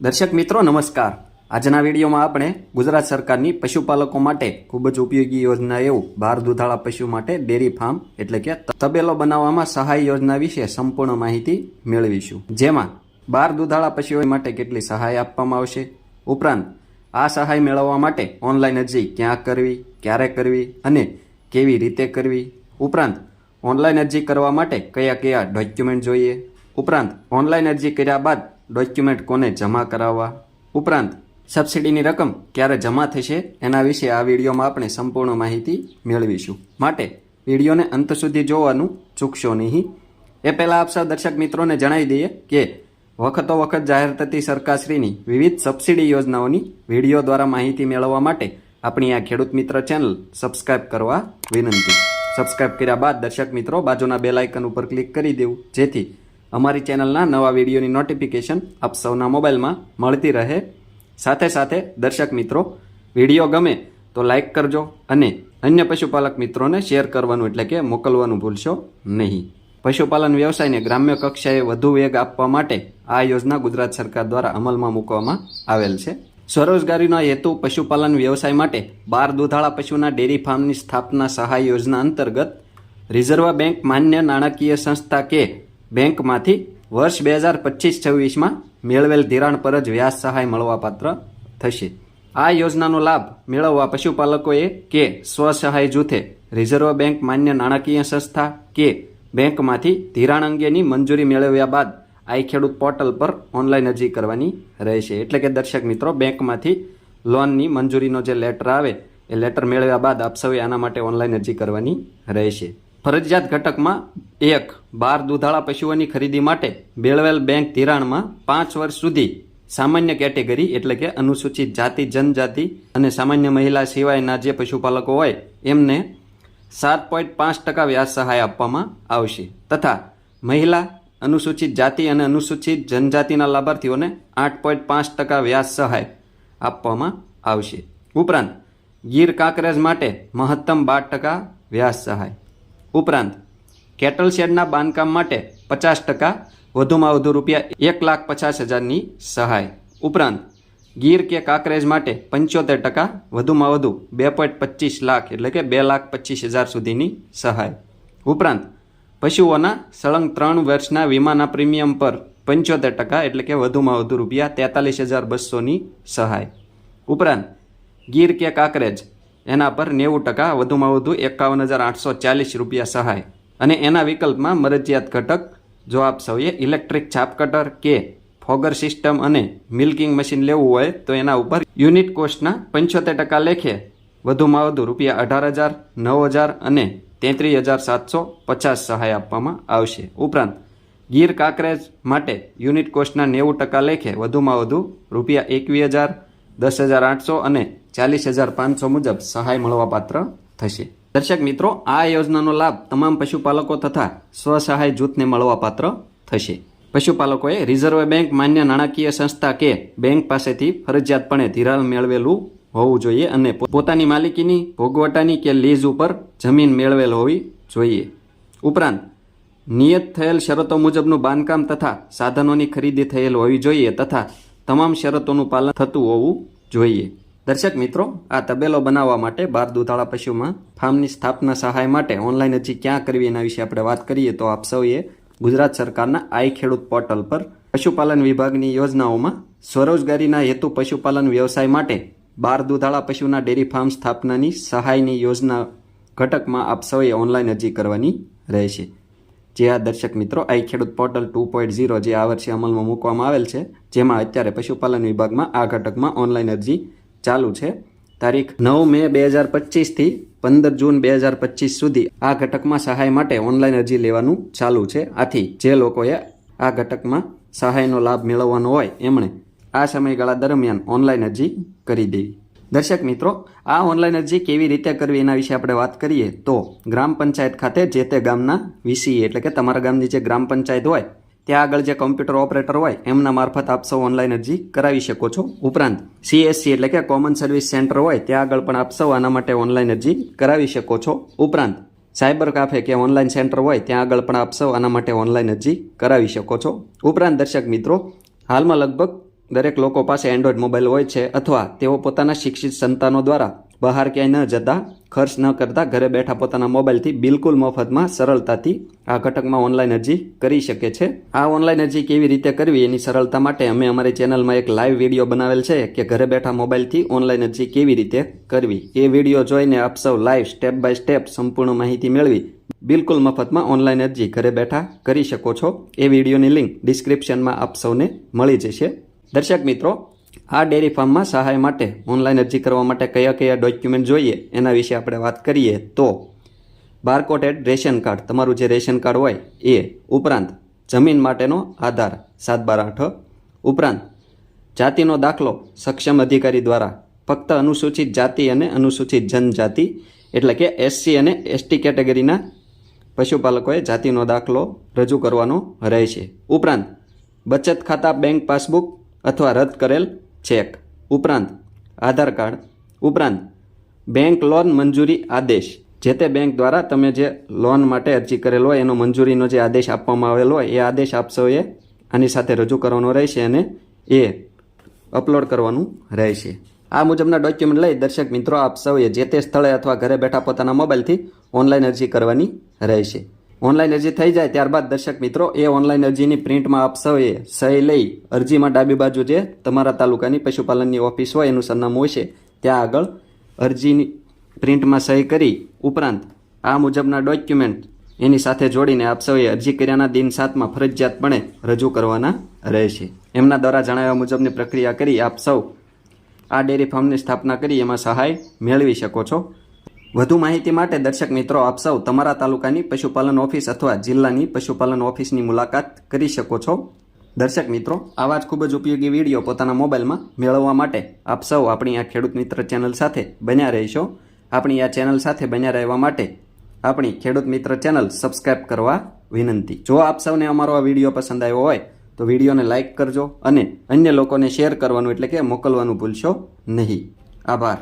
દર્શક મિત્રો, નમસ્કાર. આજના વિડીયોમાં આપણે ગુજરાત સરકારની પશુપાલકો માટે ખૂબ જ ઉપયોગી યોજના એવું બાર દુધાળા પશુ માટે ડેરી ફાર્મ, એટલે કે તબેલો બનાવવામાં સહાય યોજના વિશે સંપૂર્ણ માહિતી મેળવીશું. જેમાં બાર દુધાળા પશુઓ માટે કેટલી સહાય આપવામાં આવશે, ઉપરાંત આ સહાય મેળવવા માટે ઓનલાઈન અરજી ક્યાં કરવી, ક્યારે કરવી અને કેવી રીતે કરવી, ઉપરાંત ઓનલાઈન અરજી કરવા માટે કયા કયા ડોક્યુમેન્ટ જોઈએ, ઉપરાંત ઓનલાઈન અરજી કર્યા બાદ ડોક્યુમેન્ટ કોને જમા કરાવવા? ઉપરાંત, સબસિડીની રકમ ક્યારે જમા થશે એના વિશે આ વિડીયોમાં આપણે સંપૂર્ણ માહિતી મેળવીશું. માટે, વિડીયોને અંત સુધી જોવાનું ચૂકશો નહીં. એ પહેલાં આપ સૌ દર્શક મિત્રોને જણાવી દઈએ કે વખતો વખત જાહેર થતી સરકારશ્રીની વિવિધ સબસિડી યોજનાઓની વીડિયો દ્વારા માહિતી મેળવવા માટે આપણી આ ખેડૂત મિત્ર ચેનલ સબસ્ક્રાઇબ કરવા વિનંતી. સબસ્ક્રાઇબ કર્યા બાદ દર્શક મિત્રો બાજુના બેલ ઉપર ક્લિક કરી દેવું, જેથી અમારી ચેનલના નવા વિડીયોની નોટિફિકેશન આપ સૌના મોબાઈલમાં મળતી રહે. સાથે સાથે દર્શક મિત્રો, વીડિયો ગમે તો લાઈક કરજો અને અન્ય પશુપાલક મિત્રોને શેર કરવાનું એટલે કે મોકલવાનું ભૂલશો નહીં. પશુપાલન વ્યવસાયને ગ્રામ્ય કક્ષાએ વધુ વેગ આપવા માટે આ યોજના ગુજરાત સરકાર દ્વારા અમલમાં મૂકવામાં આવેલ છે. સ્વરોજગારીનો હેતુ પશુપાલન વ્યવસાય માટે બાર દુધાળા પશુના ડેરી ફાર્મની સ્થાપના સહાય યોજના અંતર્ગત રિઝર્વ બેંક માન્ય નાણાકીય સંસ્થા કે બેંકમાંથી વર્ષ બે હજાર પચીસ છવ્વીસમાં મેળવેલ ધિરાણ પર જ વ્યાજ સહાય મળવાપાત્ર થશે. આ યોજનાનો લાભ મેળવવા પશુપાલકોએ કે સ્વસહાય જૂથે, રિઝર્વ બેંક માન્ય નાણાકીય સંસ્થા કે બેંકમાંથી ધિરાણ અંગેની મંજૂરી મેળવ્યા બાદ આઈ ખેડૂત પોર્ટલ પર ઓનલાઈન અરજી કરવાની રહેશે. એટલે કે દર્શક મિત્રો, બેંકમાંથી લોનની મંજૂરીનો જે લેટર આવે, એ લેટર મેળવ્યા બાદ આપ સૌએ આના માટે ઓનલાઈન અરજી કરવાની રહેશે. ફરજિયાત ઘટકમાં એક બાર દુધાળા પશુઓની ખરીદી માટે બેળવેલ બેંક ધિરાણમાં પાંચ વર્ષ સુધી સામાન્ય કેટેગરી એટલે કે અનુસૂચિત જાતિ, જનજાતિ અને સામાન્ય મહિલા સિવાયના જે પશુપાલકો હોય એમને સાત પોઈન્ટ પાંચ ટકા વ્યાજ સહાય આપવામાં આવશે તથા મહિલા, અનુસૂચિત જાતિ અને અનુસૂચિત જનજાતિના લાભાર્થીઓને આઠ પોઈન્ટ પાંચ ટકા વ્યાજ સહાય આપવામાં આવશે. ઉપરાંત ગીર કાંકરેજ માટે મહત્તમ બાર ટકા વ્યાજ સહાય. ઉપરાંત, કેટલ શેડના બાંધકામ માટે પચાસ ટકા, વધુમાં વધુ રૂપિયા એક લાખ પચાસ હજારની સહાય. ઉપરાંત, ગીર કે કાંકરેજ માટે પંચોતેર ટકા, વધુમાં વધુ બે પોઈન્ટ પચીસ લાખ એટલે કે બે લાખ પચીસ હજાર સુધીની સહાય. ઉપરાંત, પશુઓના સળંગ ત્રણ વર્ષના વીમાના પ્રીમિયમ પર પંચોતેર ટકા એટલે કે વધુમાં વધુ રૂપિયા તેતાલીસ હજાર બસોની સહાય. ઉપરાંત, ગીર કે કાંકરેજ એના પર નેવું ટકા વધુમાં વધુ એકાવન હજાર આઠસો ચાલીસ રૂપિયા સહાય. અને એના વિકલ્પમાં મરજિયાત ઘટક જો આપ સૌએ ઇલેક્ટ્રિક છાપ કટર કે ફોગર સિસ્ટમ અને મિલ્કિંગ મશીન લેવું હોય તો એના ઉપર યુનિટ કોસ્ટના પંચોતેર ટકા લેખે વધુમાં વધુ રૂપિયા અઢાર હજાર, નવ હજાર અને તેત્રીસ હજાર સાતસો પચાસ સહાય આપવામાં આવશે. ઉપરાંત, ગીર કાંકરેજ માટે યુનિટ કોસ્ટના નેવું ટકા લેખે વધુમાં વધુ રૂપિયા એકવીસ હજાર, દસ હજાર આઠસો અને ચાલીસ હજાર પાંચસો મુજબ સહાય મળવાપાત્ર થશે. દર્શક મિત્રો, આ યોજનાનો લાભ તમામ પશુપાલકો તથા સ્વસહાય જૂથને મળવાપાત્ર થશે. પશુપાલકોએ રિઝર્વ બેંક, માન્ય નાણાકીય સંસ્થા કે બેંક પાસેથી ફરજિયાતપણે ધિરાણ મેળવેલું હોવું જોઈએ અને પોતાની માલિકીની ભોગવટાની કે લીઝ ઉપર જમીન મેળવેલ હોવી જોઈએ. ઉપરાંત, નિયત થયેલ શરતો મુજબનું બાંધકામ તથા સાધનોની ખરીદી થયેલ હોવી જોઈએ તથા તમામ શરતોનું પાલન થતું હોવું જોઈએ. દર્શક મિત્રો, આ તબેલો બનાવવા માટે બાર દુધાળા પશુમાં ફાર્મની સ્થાપના સહાય માટે ઓનલાઈન અરજી ક્યાં કરવી એના વિશે આપણે વાત કરીએ તો આપ સૌએ ગુજરાત સરકારના આઈ ખેડૂત પોર્ટલ પર પશુપાલન વિભાગની યોજનાઓમાં સ્વરોજગારીના હેતુ પશુપાલન વ્યવસાય માટે બાર દુધાળા પશુના ડેરી ફાર્મ સ્થાપનાની સહાયની યોજના ઘટકમાં આપ સૌએ ઓનલાઈન અરજી કરવાની રહેશે. જે આ દર્શક મિત્રો આઈ ખેડૂત પોર્ટલ ટુ પોઈન્ટ ઝીરો જે આ વર્ષે અમલમાં મૂકવામાં આવેલ છે, જેમાં અત્યારે પશુપાલન વિભાગમાં આ ઘટકમાં ઓનલાઈન અરજી ચાલુ છે. તારીખ નવ મે બે હજાર પચીસથી પંદર જૂન બે હજાર પચીસ સુધી આ ઘટકમાં સહાય માટે ઓનલાઈન અરજી લેવાનું ચાલુ છે. આથી જે લોકોએ આ ઘટકમાં સહાયનો લાભ મેળવવાનો હોય, એમણે આ સમયગાળા દરમિયાન ઓનલાઈન અરજી કરી દેવી. દર્શક મિત્રો, આ ઓનલાઈન અરજી કેવી રીતે કરવી એના વિશે આપણે વાત કરીએ તો ગ્રામ પંચાયત ખાતે જે તે ગામના વીસી એટલે કે તમારા ગામની જે ગ્રામ પંચાયત હોય ત્યાં આગળ જે કમ્પ્યુટર ઓપરેટર હોય, એમના મારફત આપ સૌ ઓનલાઈન અરજી કરાવી શકો છો. ઉપરાંત સીએસસી એટલે કે કોમન સર્વિસ સેન્ટર હોય, ત્યાં આગળ પણ આપ સૌ આના માટે ઓનલાઈન અરજી કરાવી શકો છો. ઉપરાંત સાયબર કાફે કે ઓનલાઈન સેન્ટર હોય, ત્યાં આગળ પણ આપ સૌ આના માટે ઓનલાઈન અરજી કરાવી શકો છો. ઉપરાંત, દર્શક મિત્રો, હાલમાં લગભગ દરેક લોકો પાસે એન્ડ્રોઈડ મોબાઈલ હોય છે, અથવા તેઓ પોતાના શિક્ષિત સંતાનો દ્વારા બહાર ક્યાંય ન જતા, ખર્ચ ન કરતા, ઘરે બેઠા પોતાના મોબાઈલથી બિલકુલ મફતમાં, સરળતાથી આ ઘટકમાં ઓનલાઈન અરજી કરી શકે છે. આ ઓનલાઈન અરજી કેવી રીતે કરવી એની સરળતા માટે અમે અમારી ચેનલમાં એક લાઈવ વીડિયો બનાવેલ છે કે ઘરે બેઠા મોબાઈલથી ઓનલાઈન અરજી કેવી રીતે કરવી. એ વીડિયો જોઈને આપ સૌ લાઈવ સ્ટેપ બાય સ્ટેપ સંપૂર્ણ માહિતી મેળવી, બિલકુલ મફતમાં ઓનલાઈન અરજી ઘરે બેઠા કરી શકો છો. એ વિડીયોની લિંક ડિસ્ક્રિપ્શનમાં આપ સૌને મળી જશે. દર્શક મિત્રો આ ડેરી ફાર્મમાં સહાય માટે, ઓનલાઈન અરજી કરવા માટે કયા કયા ડોક્યુમેન્ટ જોઈએ એના વિશે આપણે વાત કરીએ તો બારકોટેડ રેશન કાર્ડ. તમારું જે રેશન કાર્ડ હોય એ ઉપરાંત જમીન માટેનો આધાર સાત બાર આઠ ઉપરાંત જાતિનો દાખલો સક્ષમ અધિકારી દ્વારા ફક્ત અનુસૂચિત જાતિ અને અનુસૂચિત જનજાતિ એટલે કે એસસી અને એસટી કેટેગરીના પશુપાલકોએ જાતિનો દાખલો રજૂ કરવાનો રહેશે. ઉપરાંત બચત ખાતા, બેંક પાસબુક અથવા રદ કરેલ ચેક. ઉપરાંત, આધાર કાર્ડ. ઉપરાંત, બેંક લોન મંજૂરી આદેશ. જે તે બેંક દ્વારા તમે જે લોન માટે અરજી કરેલ હોય, એનો મંજૂરીનો જે આદેશ આપવામાં આવેલો હોય, એ આદેશ આપશો એ આની સાથે રજૂ કરવાનો રહેશે અને એ અપલોડ કરવાનું રહેશે. આ મુજબના ડોક્યુમેન્ટ લઈ દર્શક મિત્રો, આપ સૌએ જે તે સ્થળે અથવા ઘરે બેઠા પોતાના મોબાઈલથી ઓનલાઈન અરજી કરવાની રહેશે. ઓનલાઈન અરજી થઈ જાય ત્યારબાદ દર્શક મિત્રો, એ ઓનલાઈન અરજીની પ્રિન્ટમાં આપ સૌએ સહી લઈ અરજીમાં ડાબી બાજુ જે તમારા તાલુકાની પશુપાલનની ઓફિસ હોય એનું સરનામું છે, ત્યાં આગળ અરજીની પ્રિન્ટમાં સહી કરી ઉપરાંત આ મુજબના ડોક્યુમેન્ટ એની સાથે જોડીને આપ સૌએ અરજી કર્યાના દિન સાતમાં ફરજિયાતપણે રજૂ કરવાના રહેશે. એમના દ્વારા જણાવ્યા મુજબની પ્રક્રિયા કરી આપ સૌ આ ડેરી ફાર્મની સ્થાપના કરી, એમાં સહાય મેળવી શકો છો. વધુ માહિતી માટે દર્શક મિત્રો, આપ સૌ તમારા તાલુકાની પશુપાલન ઓફિસ અથવા જિલ્લાની પશુપાલન ઓફિસની મુલાકાત કરી શકો છો. દર્શક મિત્રો, આવા જ ખૂબ જ ઉપયોગી વીડિયો પોતાના મોબાઈલમાં મેળવવા માટે આપ સૌ આપણી આ ખેડૂત મિત્ર ચેનલ સાથે બન્યા રહીશો. આપણી આ ચેનલ સાથે બન્યા રહેવા માટે આપણી ખેડૂત મિત્ર ચેનલ સબસ્ક્રાઇબ કરવા વિનંતી. જો આપ સૌને અમારો આ વીડિયો પસંદ આવ્યો હોય, તો વિડીયોને લાઇક કરજો અને અન્ય લોકોને શેર કરવાનું એટલે કે મોકલવાનું ભૂલશો નહીં. આભાર.